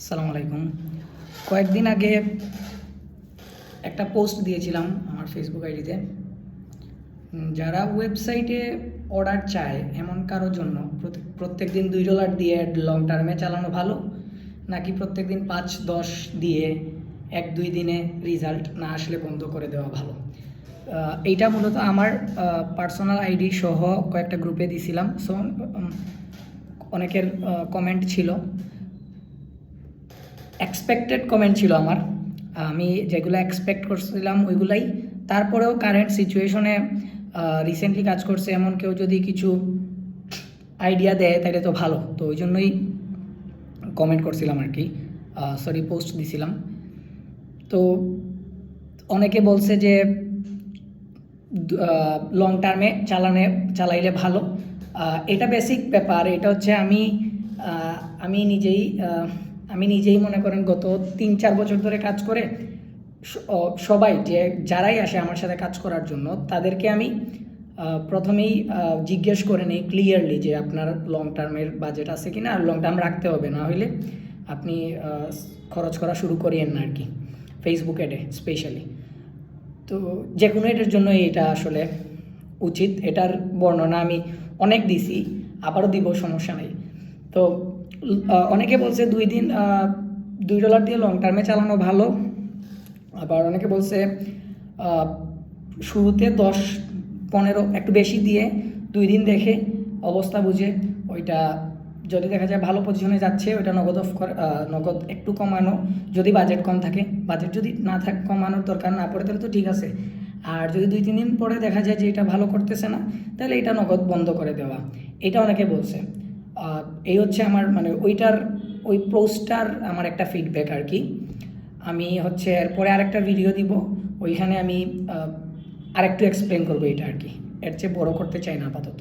আসসালামু আলাইকুম। কয়েকদিন আগে একটা পোস্ট দিয়েছিলাম আমার ফেসবুক আইডিতে। যারা ওয়েবসাইটে অর্ডার চায় এমন কারোর জন্য, প্রত্যেক দিন দুই ডলার দিয়ে লং টার্মে চালানো ভালো, নাকি প্রত্যেক দিন পাঁচ, দশ দিয়ে এক, দুই দিনে রেজাল্ট না আসলে বন্ধ করে দেওয়া ভালো? এইটা মূলত আমার পার্সোনাল আইডি সহ কয়েকটা গ্রুপে দিছিলাম। সো অনেকের কমেন্ট ছিল। এক্সপেক্টেড কমেন্ট ছিল আমার। আমি যেগুলো এক্সপেক্ট করছিলাম ওইগুলাই। তারপরেও কারেন্ট সিচুয়েশনে রিসেন্টলি কাজ করছে এমন কেউ যদি কিছু আইডিয়া দেয় তাহলে তো ভালো। তো ওই জন্যই কমেন্ট করছিলাম আর কি। সরি পোস্ট দিছিলাম। তো অনেকে বলছে যে লং টার্মে চালানে, চালাইলে ভালো। এটা বেসিক ব্যাপার। এটা হচ্ছে আমি আমি নিজেই আমি নিজেই মনে করেন গত তিন, চার বছর ধরে কাজ করে সবাই যে, যারাই আসে আমার সাথে কাজ করার জন্য, তাদেরকে আমি প্রথমেই জিজ্ঞেস করে নিই ক্লিয়ারলি যে আপনার লং টার্মের বাজেট আছে কি না আর লং টার্ম রাখতে হবে, না হলে আপনি খরচ করা শুরু করিয়েন না আর কি ফেসবুক অ্যাডে স্পেশালি তো যে কোনো এটার জন্য এটা আসলে উচিত, এটার বর্ণনা আমি অনেক দিছি, আবারও দিব, সমস্যা নেই। তো অনেকে বলছে দুই দিন দুই ডলার দিয়ে লং টার্মে চালানো ভালো। আবার অনেকে বলছে শুরুতে দশ, পনেরো, একটু বেশি দিয়ে দুই দিন দেখে অবস্থা বুঝে। ওইটা যদি দেখা যায় ভালো পজিশনে যাচ্ছে, ওইটা নগদ অফ নগদ একটু কমানো। যদি বাজেট কম থাকে বাজেট যদি না থাকে, কমানোর দরকার না পড়ে, তাহলে তো ঠিক আছে। আর যদি দুই, তিন দিন পরে দেখা যায় যে এটা ভালো করতেছে না, তাহলে এটা নগদ বন্ধ করে দেওয়া। এটা অনেকে বলছে। এই হচ্ছে আমার মানে ওইটার, ওই পোস্টটার আমার একটা ফিডব্যাক আর কি। আমি হচ্ছে এরপরে আরেকটা ভিডিও দিব, ওইখানে আমি আরেকটু এক্সপ্লেন করব এটা আর কি। এর চেয়ে বড়ো করতে চাই না আপাতত।